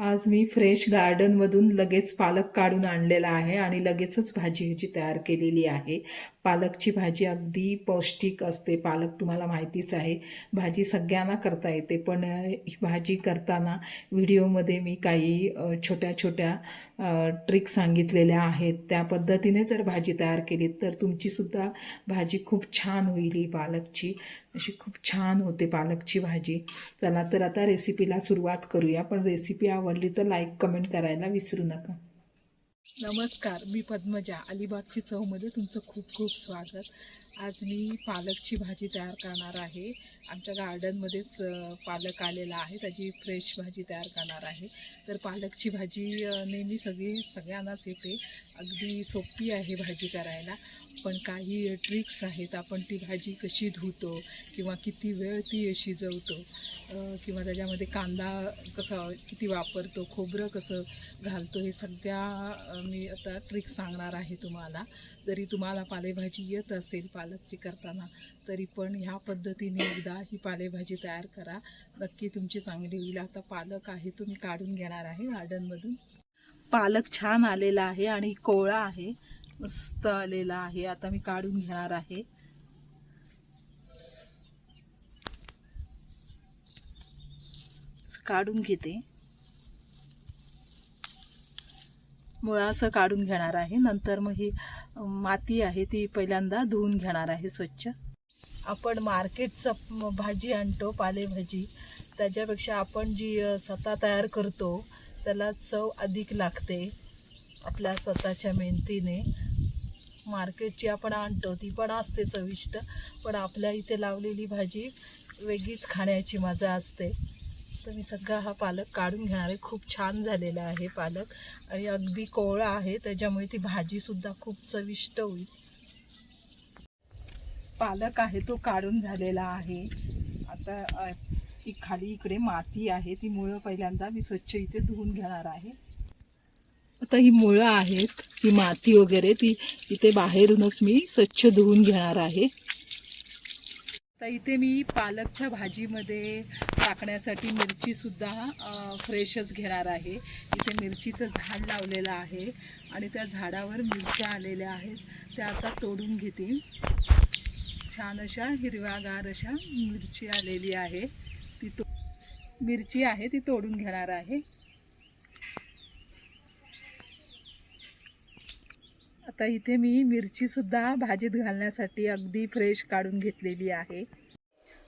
आज मी फ्रेश गार्डनमधून लगेच पालक काढून आणलेला आहे आणि लगेचच भाजी ह्याची तयार केलेली आहे. पालकची भाजी अगदी पौष्टिक असते. पालक तुम्हाला माहितीच आहे. भाजी सगळ्यांना करता येते. पण ही भाजी करताना व्हिडिओमध्ये मी काही छोट्या छोट्या ट्रिक सांगितलेल्या आहेत. त्या पद्धतीने जर भाजी तयार केली तर तुमचीसुद्धा भाजी खूप छान होईल ही पालकची. अशी खूप छान होते पालकची भाजी. चला तर आता रेसिपीला सुरुवात करूया. पण रेसिपी आवडली तर लाईक कमेंट करायला विसरू नका. नमस्कार मी पद्मजा. अलिबागची चवमध्ये तुमचं खूप खूप स्वागत. आज मी पालकची भाजी तयार करणार आहे. आमच्या गार्डनमध्येच पालक आलेला आहे. त्याची फ्रेश भाजी तयार करणार आहे. तर पालकची भाजी नेहमी सगळी सगळ्यांनाच येते. अगदी सोपी आहे भाजी करायला. पण काही ट्रिक्स आहेत. आपण ती भाजी कशी धुतो किंवा किती वेळ ती शिजवतो किंवा त्याच्यामध्ये कांदा कसा किती वापरतो खोबरं कसं घालतो हे सगळ्या मी आता ट्रिक्स सांगणार आहे तुम्हाला. जरी तुम्हाला पालेभाजी येत असेल पालकची करताना तरी पण ह्या पद्धतीने एकदा ही पालेभाजी तयार करा. नक्की तुमची चांगली होईल. आता पालक आहे तो मी काढून घेणार आहे गार्डनमधून. पालक छान आलेला आहे आणि कोवळा आहे. मस्त आलेला आहे. आता मी काढून घेणार आहे. काढून घेते. मुळा असं काढून घेणार आहे. नंतर मग ही माती आहे ती पहिल्यांदा धुवून घेणार आहे स्वच्छ. आपण मार्केटचं भाजी आणतो पालेभाजी. त्याच्यापेक्षा आपण जी स्वतः तयार करतो त्याला चव अधिक लागते. आपल्या स्वतःच्या मेहनतीने. मार्केटची आपण आणतो ती पण असते चविष्ट. पण आपल्या इथे लावलेली भाजी वेगळीच खाण्याची मजा असते. तर मी सगळा हा पालक काढून घेणार आहे. खूप छान झालेला आहे पालक. आणि अगदी कोवळा आहे त्याच्यामुळे ती भाजीसुद्धा खूप चविष्ट होईल. पालक आहे तो काढून झालेला आहे. आता ही खाली इकडे माती आहे ती मुळं पहिल्यांदा मी स्वच्छ इथे धुवून घेणार आहे. आता ही मुळं आहेत. ही माती वगैरे ती इथे बाहेरूनच मी स्वच्छ धुवून घेणार आहे. तर इथे मी पालकच्या भाजीमध्ये टाकण्यासाठी मिरचीसुद्धा फ्रेशच घेणार आहे. इथे मिरचीचं झाड लावलेलं आहे आणि त्या झाडावर मिरच्या आलेल्या आहेत. त्या आता तोडून घेतील. छान अशा हिरव्यागार अशा मिरची आलेली आहे. ती तो मिरची आहे ती तोडून घेणार आहे. आता इथे मी मिरचीसुद्धा भाजीत घालण्यासाठी अगदी फ्रेश काढून घेतलेली आहे.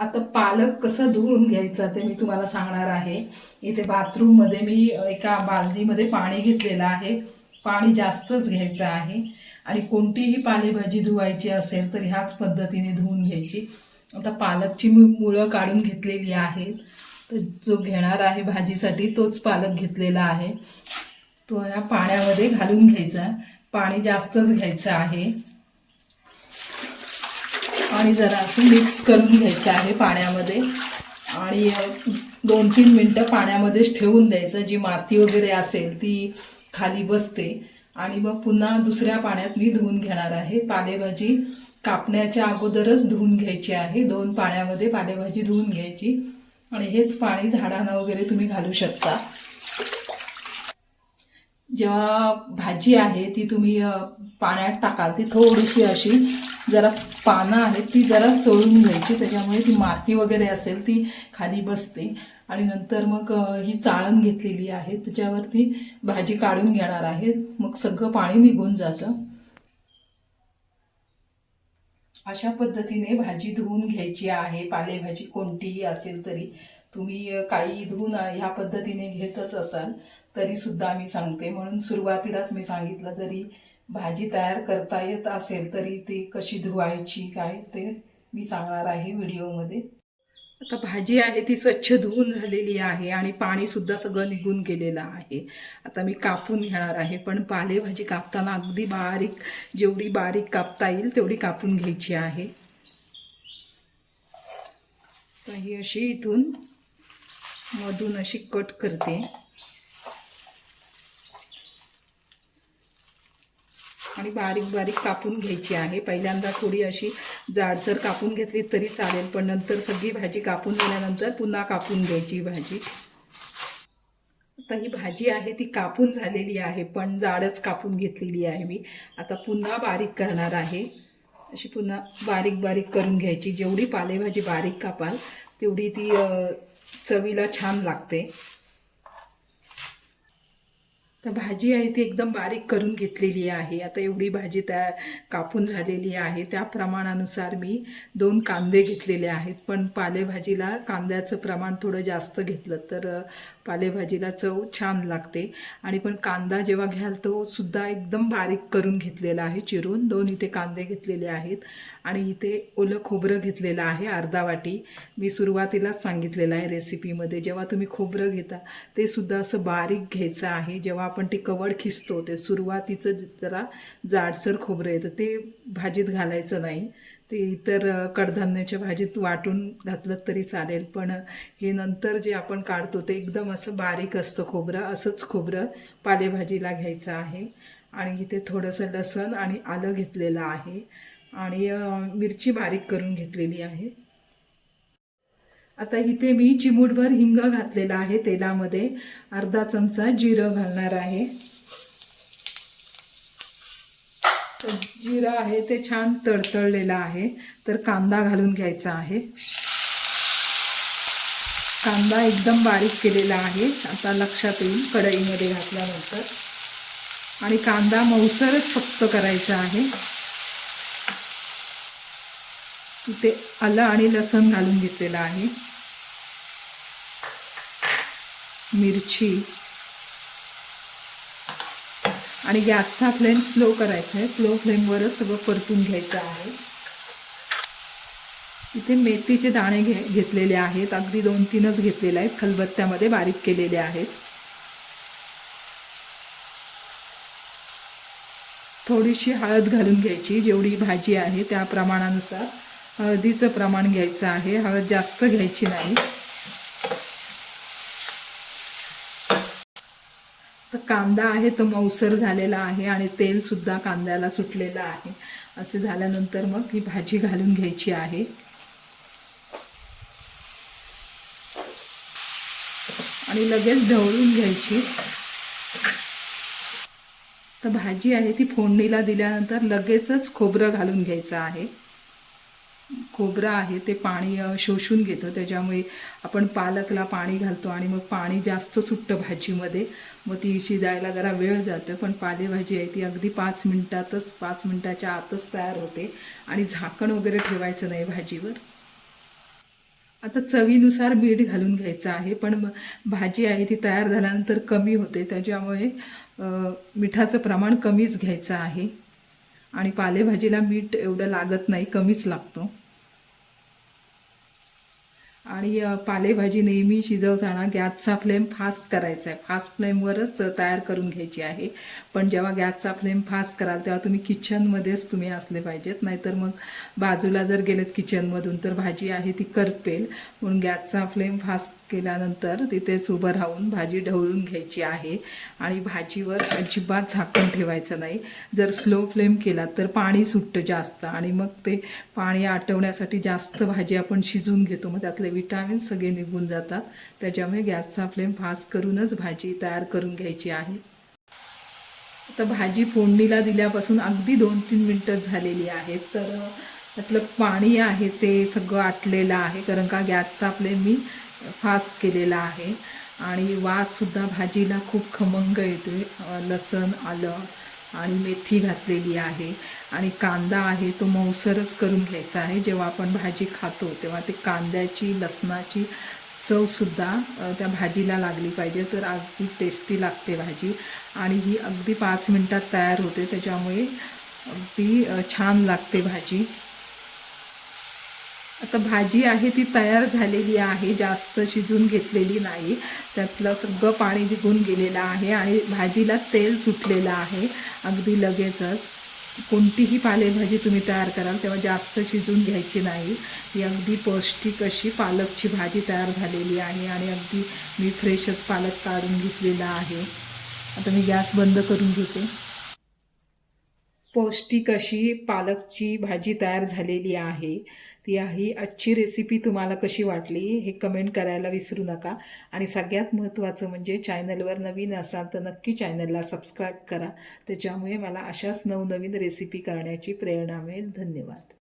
आता पालक कसं धुवून घ्यायचं ते मी तुम्हाला सांगणार आहे. इथे बाथरूममध्ये मी एका बालदीमध्ये पाणी घेतलेलं आहे. पाणी जास्तच घ्यायचं आहे. आणि कोणतीही पालेभाजी धुवायची असेल तर ह्याच पद्धतीने धुवून घ्यायची. आता पालकची मी मुळं काढून घेतलेली आहेत. तर जो घेणार आहे भाजीसाठी तोच पालक घेतलेला आहे. तो ह्या पाण्यामध्ये घालून घ्यायचा. पाणी जास्तच घ्यायचं आहे. आणि जरा असं मिक्स करून घ्यायचं आहे पाण्यामध्ये. आणि दोन तीन मिनटं पाण्यामध्येच ठेवून द्यायचं. जी माती वगैरे असेल ती खाली बसते. आणि मग पुन्हा दुसऱ्या पाण्यात मी धुवून घेणार आहे. पालेभाजी कापण्याच्या अगोदरच धुवून घ्यायची आहे. दोन पाण्यामध्ये पालेभाजी धुवून घ्यायची. आणि हेच पाणी झाडांना वगैरे तुम्ही घालू शकता. जेव्हा भाजी आहे ती तुम्ही पाण्यात टाकाल ती थोडीशी अशी जरा पानं आहेत ती जरा चळून घ्यायची. त्याच्यामुळे ती माती वगैरे असेल ती खाली बसते. आणि नंतर मग ही चाळण घेतलेली आहे त्याच्यावरती भाजी काढून घेणार आहे. मग सगळं पाणी निघून जातं. अशा पद्धतीने भाजी धुवून घ्यायची आहे. पालेभाजी कोणतीही असेल तरी तुम्ही काही धुवून ह्या पद्धतीने घेतच असाल. तरी सुद्धा मी सांगते. म्हणून सुरुवातीलाच मी सांगितलं जरी भाजी तयार करता येत असेल तरी ती कशी धुवायची काय ते मी सांगणार आहे व्हिडिओमध्ये. आता भाजी आहे ती स्वच्छ धुवून झालेली आहे आणि पाणीसुद्धा सगळं निघून गेलेलं आहे. आता मी कापून घेणार आहे पण पालेभाजी कापताना अगदी बारीक जेवढी बारीक कापता येईल तेवढी कापून घ्यायची आहे. तर ही अशी इथून मधून अशी कट करते. आणि बारीक बारीक कापून घ्यायची आहे. पहिल्यांदा थोडी अशी जाडसर कापून घेतली तरी चालेल पण नंतर सगळी भाजी कापून झाल्यानंतर पुन्हा कापून घ्यायची भाजी. आता ही भाजी आहे ती कापून झालेली आहे पण जाडच कापून घेतलेली आहे मी. आता पुन्हा बारीक करणार आहे. अशी पुन्हा बारीक बारीक करून घ्यायची. जेवढी पालेभाजी बारीक कापाल तेवढी ती चवीला छान लागते. तर भाजी आहे ती एकदम बारीक करून घेतलेली आहे. आता एवढी भाजी त्या कापून झालेली आहे. त्या प्रमाणानुसार मी दोन कांदे घेतलेले आहेत. पण पालेभाजीला कांद्याचं प्रमाण थोडं जास्त घेतलं तर पालेभाजीला चव छान लागते. आणि पण कांदा जेव्हा घ्याल तो सुद्धा एकदम बारीक करून घेतलेला आहे चिरून. दोन इथे कांदे घेतलेले आहेत. आणि इथे ओलं खोबरं घेतलेलं आहे अर्धा वाटी. मी सुरुवातीलाच सांगितलेलं आहे रेसिपीमध्ये. जेव्हा तुम्ही खोबरं घेता ते सुद्धा असं बारीक घ्यायचं आहे. जेव्हा आपण ते कवड खिसतो ते सुरुवातीचं जरा जाडसर खोबरं येतं ते भाजीत घालायचं नाही. ते इतर कडधान्याच्या भाजीत वाटून घातलं तरी चालेल पण हे नंतर जे आपण काढतो ते एकदम असं बारीक असतं खोबरं असंच खोबरं पालेभाजीला घ्यायचं आहे. आणि इथे थोडंसं लसण आणि आलं घेतलेलं आहे. आणि मिरची बारीक करून घेतलेली आहे. आता इथे मी चिमूटभर हिंग घातलेला आहे तेलामध्ये. अर्धा चमचा जिरं घालणार आहे. तर जिरं आहे ते छान तडतडलेलं आहे. तर कांदा घालून घ्यायचा आहे. कांदा एकदम बारीक केलेला आहे. आता लक्षात येईल कढईमध्ये घातल्यानंतर. आणि कांदा मऊसरच फक्त करायचा आहे. इथे आलं आणि लसण घालून घेतलेलं आहे. मिरची. आणि गॅसचा फ्लेम स्लो करायचा आहे. स्लो फ्लेमवरच सगळं परतून घ्यायचं आहे. इथे मेथीचे दाणे घे घेतलेले आहेत. अगदी दोन तीनच घेतलेले आहेत. खलबत्त्यामध्ये बारीक केलेले आहेत. थोडीशी हळद घालून घ्यायची. जेवढी भाजी आहे त्या प्रमाणानुसार. हळदीचं प्रमाण घ्यायचं आहे. हळद जास्त घ्यायची नाही. तर कांदा आहे तो मऊसर झालेला आहे आणि तेल सुद्धा कांद्याला सुटलेलं आहे. असे झाल्यानंतर मग ही भाजी घालून घ्यायची आहे. आणि लगेच ढवळून घ्यायची. तर भाजी आहे ती फोडणीला दिल्यानंतर लगेचच खोबरं घालून घ्यायचं आहे. खोबरं आहे ते पाणी शोषून घेतं. त्याच्यामुळे आपण पालकला पाणी घालतो आणि मग पाणी जास्त सुटतं भाजीमध्ये. मग ती शिजायला जरा वेळ जातं पण पालेभाजी आहे ती अगदी पाच मिनटातच पाच मिनटाच्या आतच तयार होते. आणि झाकण वगैरे ठेवायचं नाही भाजीवर. आता चवीनुसार मीठ घालून घ्यायचं आहे पण भाजी आहे ती तयार झाल्यानंतर कमी होते. त्याच्यामुळे मिठाचं प्रमाण कमीच घ्यायचं आहे. आणि पालेभाजीला मीठ एवढं लागत नाही कमीच लागतो. आणि पालेभाजी नेहमी शिजवताना गॅसचा फ्लेम फास्ट करायचा आहे. फास्ट फ्लेमवरच तयार करून घ्यायची आहे. पण जेव्हा गॅसचा फ्लेम फास्ट कराल तेव्हा तुम्ही किचनमध्येच तुम्ही असले पाहिजेत. नाहीतर मग बाजूला जर गेलेत किचनमधून तर भाजी आहे ती करपेल. म्हणून गॅसचा फ्लेम फास्ट केल्यानंतर तिथेच उभं राहून भाजी ढवळून घ्यायची आहे. आणि भाजीवर अजिबात झाकण ठेवायचं नाही. जर स्लो फ्लेम केला तर पाणी सुटतं जास्त. आणि मग ते पाणी आटवण्यासाठी जास्त भाजी आपण शिजून घेतो. मग त्यातले विटामिन सगळे निघून जातात. त्याच्यामुळे गॅसचा फ्लेम फास्ट करूनच भाजी तयार करून घ्यायची आहे. तर भाजी फोडणीला दिल्यापासून अगदी दोन तीन मिनटं झालेली आहेत. तर त्यातलं पाणी आहे ते सगळं आटलेलं आहे कारण का गॅसचा आपले मी फास्ट केलेला आहे. आणि वाससुद्धा भाजीला खूप खमंग येतो लसण आलं आणि मेथी घातलेली आहे. आणि कांदा आहे तो मऊसरच करून घ्यायचा आहे. जेव्हा आपण भाजी खातो तेव्हा ते कांद्याची लसणाची चवसुद्धा त्या भाजीला लागली पाहिजे. तर अगदी टेस्टी लागते भाजी. आणि ही अगदी पाच मिनटात तयार होते. त्याच्यामुळे अगदी छान लागते भाजी. आता भाजी आहे ती तयार झालेली आहे जास्त शिजून घेतलेली नाही. त्यातलं सगळं पाणी निघून गेलेलं आहे आणि भाजीला तेल सुटलेलं आहे अगदी लगेचच. कोणतीही पालेभाजी तुम्ही तयार कराल तेव्हा जास्त शिजून घ्यायची नाही. ही अगदी पौष्टिक अशी पालकची भाजी तयार झालेली आहे आणि अगदी मी फ्रेशच पालक काढून घेतलेला आहे. आता मी गॅस बंद करून घेते. पौष्टिक अशी पालकची भाजी तयार झालेली आहे. ती ही आजची रेसिपी तुम्हाला कशी वाटली हे कमेंट करायला विसरू नका. आणि सगळ्यात महत्त्वाचं म्हणजे चॅनलवर नवीन असाल तर नक्की चॅनलला सबस्क्राईब करा. त्याच्यामुळे मला अशाच नवनवीन रेसिपी करण्याची प्रेरणा मिळेल. धन्यवाद.